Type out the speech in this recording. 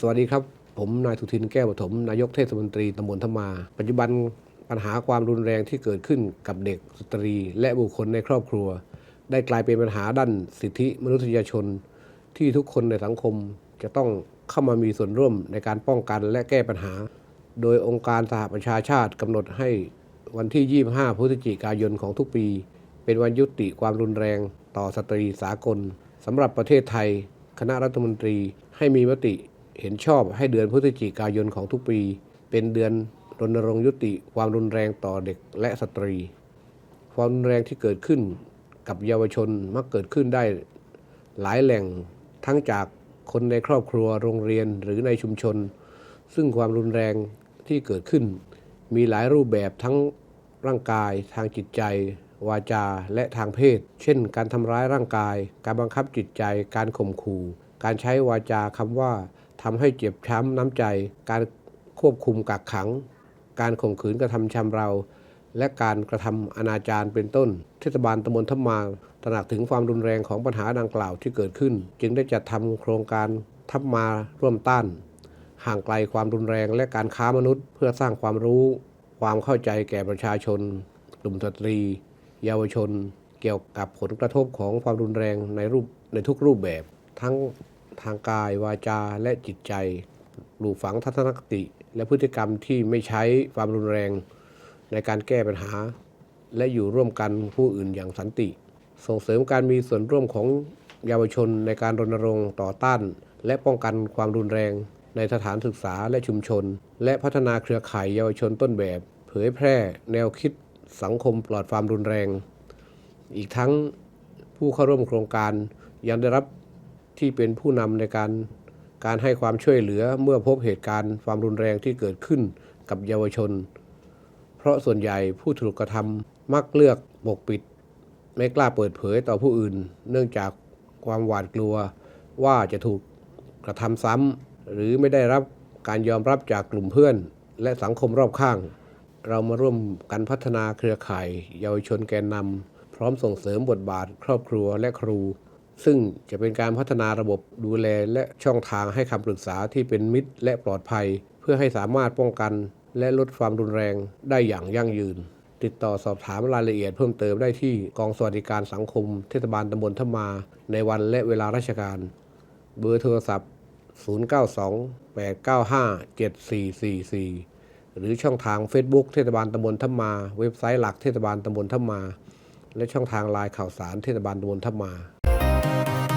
สวัสดีครับ ผมนายสุทินแก้วปฐมนายกเทศมนตรีตำบลธมา ปัจจุบันปัญหาความรุนแรงที่เกิดขึ้นกับเด็กสตรี และบุคคลในครอบครัว ได้กลายเป็นปัญหาด้านสิทธิมนุษยชน ที่ทุกคนในสังคมจะต้องเข้ามามีส่วนร่วมในการป้องกันและแก้ปัญหา โดยองค์การสหประชาชาติกำหนดให้วันที่ 25 พฤศจิกายนของทุกปี เป็นวันยุติความรุนแรงต่อสตรีสากลสำหรับประเทศไทย คณะรัฐมนตรีให้มีมติ เห็นชอบให้เดือนพฤศจิกายนของทุกปี เป็นเดือนรณรงค์ยุติความรุนแรงต่อเด็กและสตรี ความรุนแรงที่เกิดขึ้นกับเยาวชนมักเกิดขึ้นได้หลายแหล่งทั้งจากคนในครอบครัวโรงเรียนหรือในชุมชน ซึ่งความรุนแรงที่เกิดขึ้น มีหลายรูปแบบทั้งร่างกาย ทางจิตใจ วาจา และทางเพศ เช่น การทำร้ายร่างกาย การบังคับจิตใจ การข่มขู่ การใช้วาจาคำว่า ทำให้เจ็บช้ำน้ำใจ การควบคุมกักขัง การข่มขืนกระทำชำเรา และการกระทำอนาจารเป็นต้น เทศบาลตำบลทับมาตระหนักถึงความรุนแรงของปัญหาดังกล่าวที่เกิดขึ้น จึงได้จัดทำโครงการทับมาร่วมต้าน ห่างไกลความรุนแรงและการค้ามนุษย์ เพื่อสร้างความรู้ ความเข้าใจแก่ประชาชน กลุ่มสตรี เยาวชน เกี่ยวกับผลกระทบของความรุนแรงในรูปในทุกรูปแบบทั้ง ทางกาย วาจาและจิตใจปลูกฝังทัศนคติ และพฤติกรรมที่ไม่ใช้ความรุนแรง ในการแก้ปัญหา และอยู่ร่วมกันผู้อื่นอย่างสันติ ส่งเสริมการมีส่วนร่วมของเยาวชนในการรณรงค์ต่อต้าน และป้องกันความรุนแรง ในสถานศึกษาและชุมชน และพัฒนาเครือข่ายเยาวชนต้นแบบ เผยแพร่แนวคิดสังคมปลอดความรุนแรง อีกทั้งผู้เข้าร่วมโครงการยังได้รับ ที่เป็นผู้นำในการการให้ความช่วยเหลือเมื่อพบเหตุการณ์ความรุนแรงที่เกิดขึ้นกับเยาวชน เพราะส่วนใหญ่ผู้ถูกกระทำมักเลือกปกปิด ไม่กล้าเปิดเผยต่อผู้อื่น เนื่องจากความหวาดกลัวว่าจะถูกกระทำซ้ำหรือไม่ได้รับการยอมรับจากกลุ่มเพื่อน และสังคมรอบข้าง เรามาร่วมกันพัฒนาเครือข่าย เยาวชนแกนนำพร้อมส่งเสริมบทบาท ครอบครัวและครู ซึ่งจะเป็นการพัฒนาระบบดูแลและช่องทางให้คำปรึกษาที่เป็นมิตรและปลอดภัย เพื่อให้สามารถป้องกัน และลดความรุนแรงได้อย่างยั่งยืน ติดต่อสอบถามรายละเอียดเพิ่มเติมได้ที่กองสวัสดิการสังคม เทศบาลตำบลทมา ในวันและเวลาราชการ เบอร์โทรศัพท์ 0928957444หรือช่องทาง Facebook เทศบาลตำบลทมา เว็บไซต์หลักเทศบาลตำบลทมา และช่องทางไลน์ข่าวสารเทศบาลตำบลทมา Bye.